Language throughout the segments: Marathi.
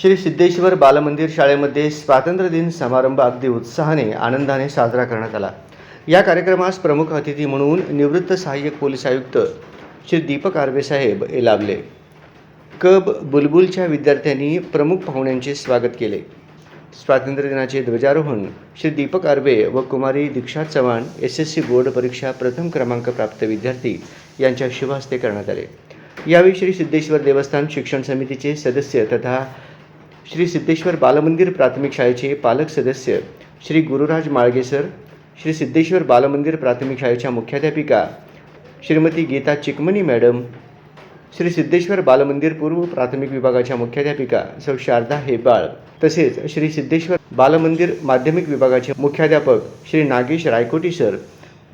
श्री सिद्धेश्वर बालमंदिर शाळेमध्ये स्वातंत्र्य दिन समारंभ अगदी उत्साहाने आनंदाने साजरा करण्यात आला. या कार्यक्रमास प्रमुख अतिथी म्हणून निवृत्त सहाय्यक पोलीस आयुक्त श्री दीपक आर्वे साहेब हे लाभले. कब बुलबुलच्या विद्यार्थ्यांनी प्रमुख पाहुण्यांचे स्वागत केले? स्वातंत्र्य दिनाचे ध्वजारोहण श्री दीपक आर्वे व कुमारी Diksha Chavan S S C board परीक्षा प्रथम क्रमांक प्राप्त विद्यार्थी यांच्या शुभहस्ते करण्यात आले. यावेळी श्री सिद्धेश्वर देवस्थान शिक्षण समितीचे सदस्य तथा श्री सिद्धेश्वर बालमंदिर प्राथमिक शाळेचे पालक सदस्य श्री गुरुराज माळगे सर श्री सिद्धेश्वर बालमंदिर प्राथमिक शाळेच्या मुख्याध्यापिका श्रीमती गीता चिकमणी मॅडम श्री सिद्धेश्वर बालमंदिर पूर्व प्राथमिक विभागाच्या मुख्याध्यापिका सौ शारदा हेबाळ तसेच श्री सिद्धेश्वर बालमंदिर माध्यमिक विभागाचे मुख्याध्यापक श्री नागेश रायकोटी सर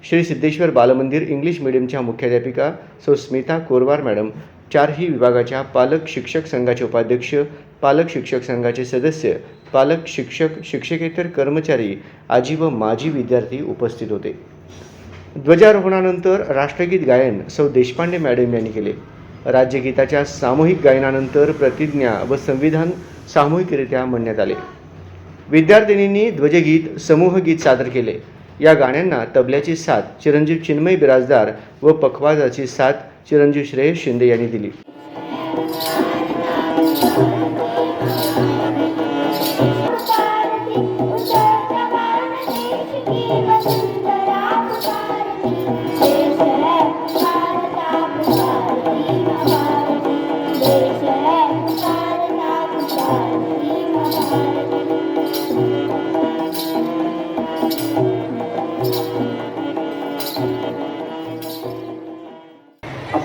श्री सिद्धेश्वर बालमंदिर इंग्लिश मिडियमच्या मुख्याध्यापिका सौ स्मिता कोरवार मॅडम चारही विभागाच्या पालक शिक्षक संघाचे उपाध्यक्ष पालक शिक्षक संघाचे सदस्य पालक शिक्षक शिक्षकेतर कर्मचारी आजी व माजी विद्यार्थी उपस्थित होते. ध्वजारोहणानंतर राष्ट्रगीत गायन सौ देशपांडे मॅडम यांनी केले. राज्यगीताच्या सामूहिक गायनानंतर प्रतिज्ञा व संविधान सामूहिकरित्या म्हणण्यात आले. विद्यार्थिनींनी ध्वजगीत समूहगीत सादर केले. या गाण्यांना तबल्याची साथ चिरंजीव चिन्मय बिराजदार व पखवाजाची साथ चिरंजीव श्रेयस शिंदे यांनी दिली.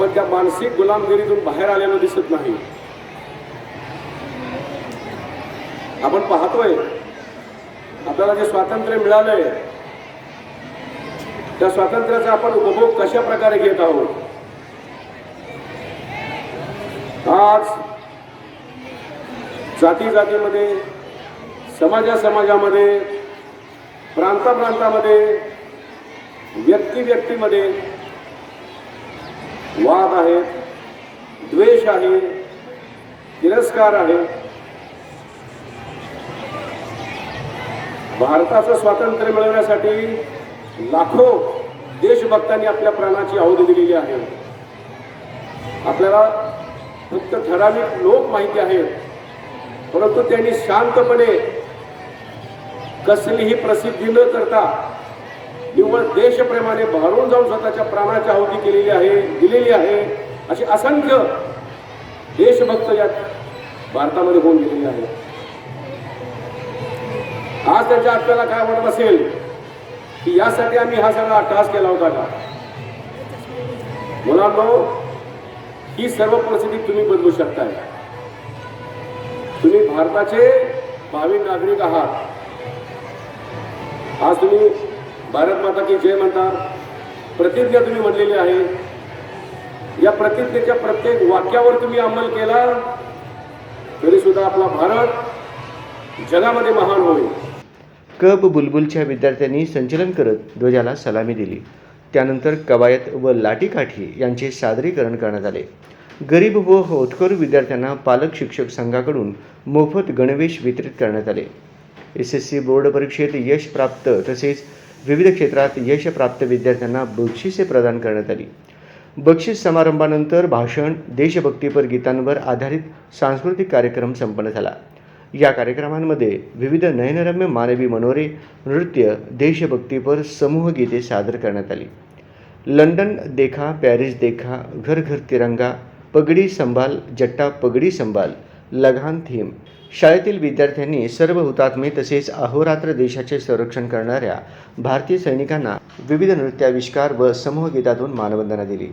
आपण त्या मानसिक गुलामगिरीतून बाहेर आलेलो दिसत नाही. आपण पाहतोय आपल्याला जे स्वातंत्र्य मिळालंय त्या स्वातंत्र्याचा आपण उपभोग कशा प्रकारे घेत आहोत? आज जाती जातीमध्ये समाजा समाजामध्ये प्रांता प्रांतामध्ये व्यक्ती व्यक्तीमध्ये वाद आहेत द्वेष आहे तिरस्कार आहे. भारताचं स्वातंत्र्य मिळवण्यासाठी लाखो देशभक्तांनी आपल्या प्राणाची आहुती दिलेली आहे. आपल्याला फक्त ठराविक लोक माहिती आहेत परंतु त्यांनी शांतपणे कसलीही प्रसिद्धी न करता निव्वळ देशप्रेमाने भारून जाऊन स्वतःच्या प्राणाची आहुती केलेली आहे दिलेली आहे अशी असंख्य देशभक्त या भारतामध्ये होऊन गेलेले आहेत. आज त्यांच्या आपल्याला काय वाटत असेल की यासाठी आम्ही हा सगळा अट्टहास केला होता का? मुलांनो ही सर्व परिस्थिती तुम्ही बदलू शकताय. तुम्ही भारताचे भावी नागरिक आहात. आज तुम्ही भारत माता की जय म्हणता. प्रतिज्ञा तुम्ही म्हणलेली आहे. या प्रतिज्ञेच्या प्रत्येक वाक्यावर तुम्ही अंमल केला तरी सुद्धा आपला भारत जगामध्ये महान होईल. कब बुलबुलच्या विद्यार्थ्यांनी संचलन करत ध्वजाला सलामी दिली. त्यानंतर कवायत व लाठीकाठी यांचे सादरीकरण करण्यात आले. गरीब व होतकरू विद्यार्थ्यांना पालक शिक्षक संघाकडून मोफत गणवेश वितरित करण्यात आले. एस एस सी बोर्ड परीक्षेत यश प्राप्त तसेच विविध क्षेत्रात यश प्राप्त विद्यार्थ्यांना बक्षिसे प्रदान करण्यात आली. बक्षीस समारंभानंतर भाषण देशभक्तीपर गीतांवर आधारित सांस्कृतिक कार्यक्रम संपन्न झाला. या कार्यक्रमांमध्ये विविध नयनरम्य मानवी मनोरे नृत्य देशभक्तीपर समूह गीते सादर करण्यात आली. लंडन देखा पॅरिस देखा घर घर तिरंगा पगडी संभाल जट्टा पगडी संभाल लगान थीम. शाळेतील विद्यार्थ्यांनी सर्व हुतात्मे तसेच अहोरात्र देशाचे संरक्षण करणाऱ्या भारतीय सैनिकांना विविध नृत्याविष्कार व समूह गीतातून मानवंदना दिली.